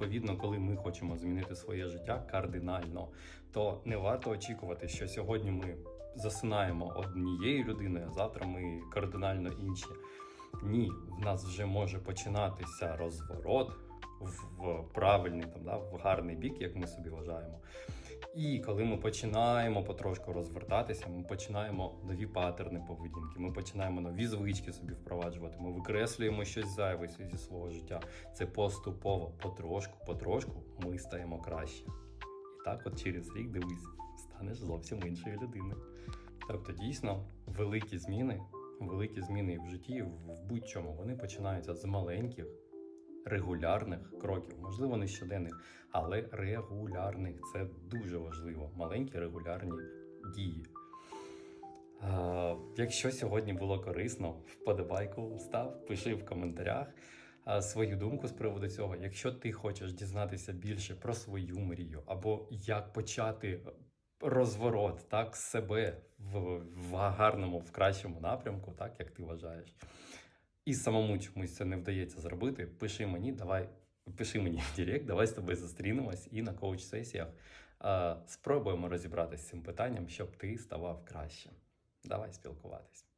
відповідно, коли ми хочемо змінити своє життя кардинально, то не варто очікувати, що сьогодні ми засинаємо однією людиною, а завтра ми кардинально інші. Ні, в нас вже може починатися розворот в правильний там, да, в гарний бік, як ми собі вважаємо. І коли ми починаємо потрошку розвертатися, ми починаємо нові патерни поведінки, ми починаємо нові звички собі впроваджувати. Ми викреслюємо щось зайве зі свого життя. Це поступово, потрошку, потрошку ми стаємо краще. І так, от через рік дивись, станеш зовсім іншою людиною. Тобто, дійсно, великі зміни, великі зміни в житті, в будь-чому, вони починаються з маленьких регулярних кроків, можливо, не щоденних, але регулярних. Це дуже важливо. Маленькі регулярні дії. Е, якщо сьогодні було корисно, вподобайку став, пиши в коментарях свою думку з приводу цього. Якщо ти хочеш дізнатися більше про свою мрію, або як почати розворот так себе в, в гарному, в кращому напрямку, так як ти вважаєш і самому чомусь це не вдається зробити, пиши мені, давай, пиши мені в Директ, давай з тобою зустрінемось і на коуч-сесіях спробуємо розібратися з цим питанням, щоб ти ставав краще. Давай спілкуватись.